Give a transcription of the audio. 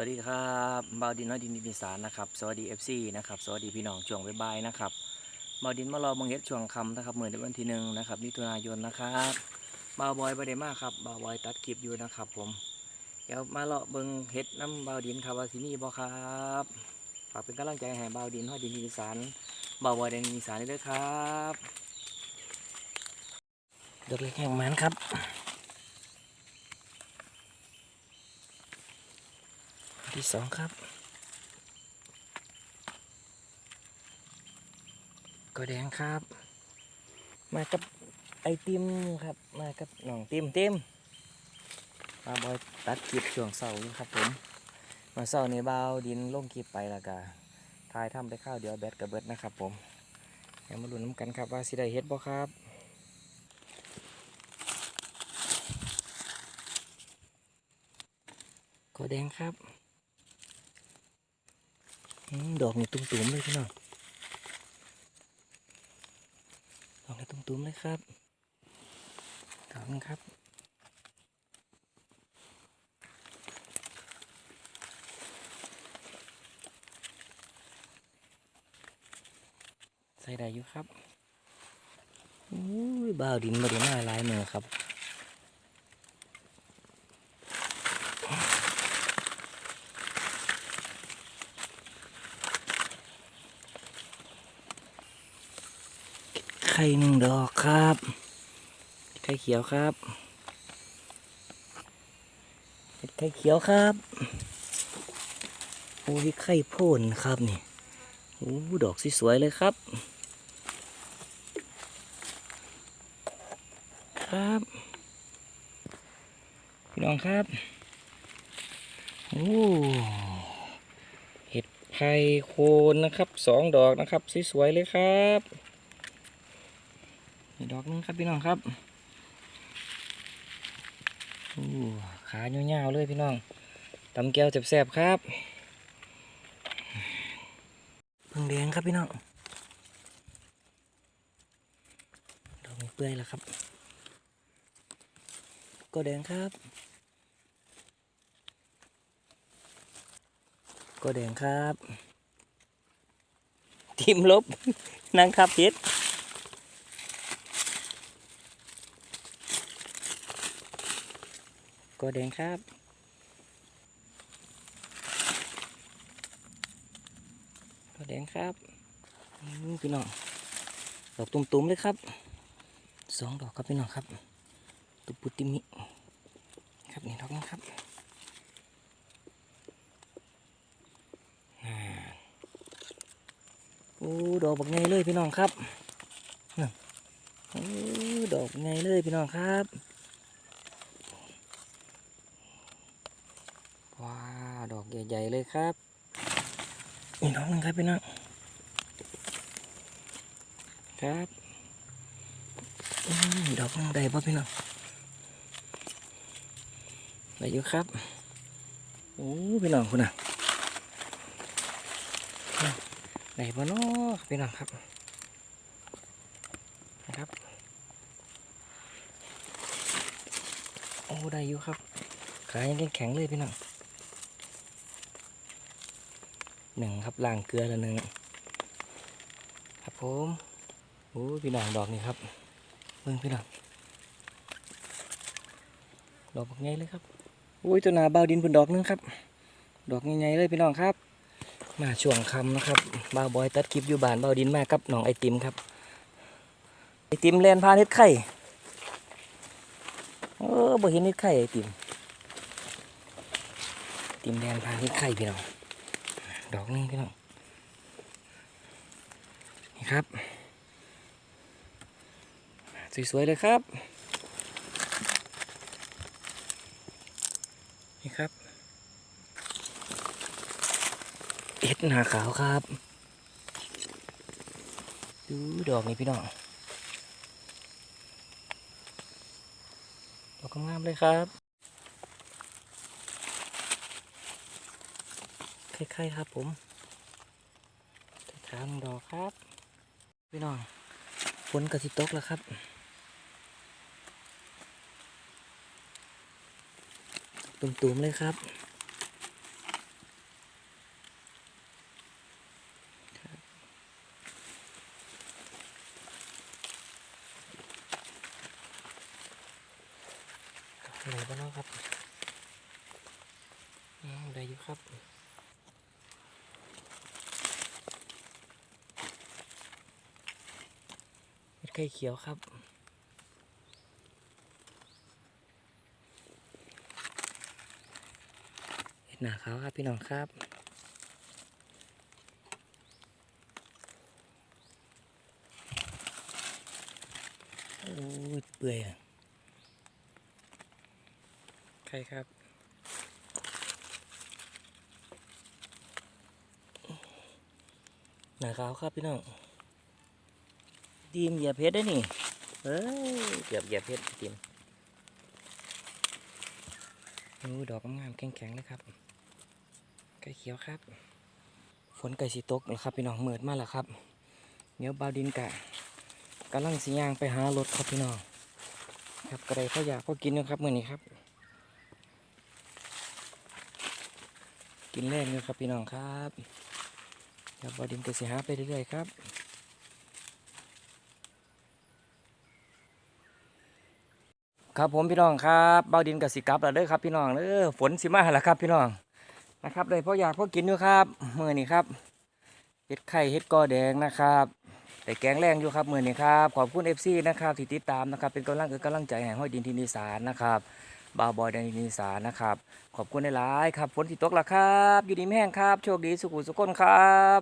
วัสดีครับบาวดินน้อยดินดินสารนะครับสวัสดี FC นะครับสวัสดีพี่น้องช่วงบ่ายๆนะครับบาวดินมารอมองเฮ็ดช่วงคำนะครับเมื่อเดือนวันที่หนึ่งนะครับมิถุนายนนะครับบาวบอยไประเดมาครับบาวบอยตัดคลิปอยู่นะครับผมเดี๋ยวมาเลาะเบิงเฮ็ดน้ำบาวดินครับว่าที่นี่บ่ครับฝากเป็นกำลังใจให้บาวดินน้อยดินดินสารบาวบอยดินดินสารด้วยครับเดอกเล็กแห่งมันครับ ที่สองครับ ก็แดงครับ มากับไอติมครับ มากับหน่องติมติมมาบอยตัดคลิปช่วงเสาร์ครับผม มาเสาร์ในเบาดินลงคลิปไปแล้วก็ทายทำไปข้าวเดียวแบตกระเบิดนะครับผมเดี๋ยวมาลุ้นน้ำกันครับว่าสิได้เฮ็ดบ่ครับก็แดงครับ ดอกนี่ตุ้มๆเลยพี่น้องดอกนี่ตุ้มๆเลยครับดอกนึงครับใส่ได้อยู่ครับอุ้ยบ่าวดินมาดีมาหลายมือครับ ไข่หนึ่งดอกครับ ไข่เขียวครับไข่เขียวครับโอ้ยไข่โพ่นครับนี่โอ้ดอกสวยเลยครับ ครับพี่น้องครับโอ้เห็ดไข่โคนนะครับสองดอกนะครับสวยๆเลยครับ ดอกหนึงครับพี่น้องครับขาเงาวๆเลยพี่น้องตำแก้วแซ่บๆครับเพิ่งแดงครับพี่น้องดอกเปื่อยแล้วครับ ก็แดงครับ ก็แดงครับทิมลบนั่งทับพิษ ก็แดงครับก็แดงครับอืมพี่น้องดอกตุ่มๆเลยครับสองดอกครับพี่น้องครับ ตุปุติมิครับนี่ดอกนี้ครับโอ้ดอกบักไงเลยพี่น้องครับโอ้ดอกไงเลยพี่น้องครับ ว้าวดอกใหญ่ๆเลยครับอีกดอกหนึ่งครับพี่น้องครับอืมดอกหนึงได้ป่ะพี่น้องได้อยู่ครับโอ้พี่น้องคุณน่ะได้ป่ะเนาะพี่น้องครับนะครับโอ้ได้อยู่ครับขายังแข็งๆเลยพี่น้อง หนึ่งครับล่างเกลือละหนึ่งครับผมโอ้ยพี่น้องดอกนี่ครับเบิ่งพี่น้องดอกบักใหญ่เลยครับโอ้ยตัวนาเบาดินพุ่นดอกหนึงครับ ดอกใหญ่ๆเลยพี่น้องครับ มาช่วงคำนะครับบ่าวบอยตัดคลิปอยู่บ้านเบาดินมากับน้องไอติมครับไอติมแลนพาเน็ดไข่เออบ่เห็นเน็ดไข่ไอติมไอติมแลนพาเน็ดไข่พี่น้อง ดอกนึงพี่น้องนี่ครับ สวยๆเลยครับ นี่ครับเอ็ดหนาขาวครับ ดูดอกนี้พี่น้องดอกงามเลยครับ ไข่ๆครับผมถางดอกครับ พี่น้องฝนกระสิตกแล้วครับตุ่มๆเลยครับเหนือพี่บ้างครับได้อยู่ครับ ไข่เขียวครับ เห็ดหนาขาวครับพี่น้องครับโอ้ยเปื่อยอะใครครับหนาขาวครับพี่น้อง ดีมเหยียบเพชรได้นี่เอ้ยเกือบเหยียบเพชรดีมโอ้ยดอกงามๆแข็งๆเลยครับไก่เขียวครับ ฝนไก่สีตกแล้วครับพี่น้องเมิดมาแล้วครับ เดี๋ยวบาวดินกะกำลังสียางไปหารถครับพี่น้องครับกระไดเขาอยากพอกินนะครับมื่อนี้ครับ กินแรงอยู่ครับพี่น้องครับเดี๋ยวบาวดินก็สีหาไปเรื่อยๆครับ ครับผมพี่น้องครับเบาดินกับสิกับแล้วเด้อครับพี่น้องเด้อฝนสิมาแล้วครับพี่น้องนะครับเลยพ่ออยากพ่อกินอยู่ครับเมือนี้ครับเห็ดไข่เห็ดกอแดงนะครับแต่แกงแรงอยู่ครับเมือนี้ครับขอบคุณเอฟซีนะครับที่ติดตามนะครับเป็นกำลังคือกำลังใจให้ห้อยดินทินีสารนะครับบาบอยดินทินีสารนะครับขอบคุณในหลายครับฝนที่ตกแล้วครับ อยู่ดีแม่งครับโชคดีสุขุสุขคนครับ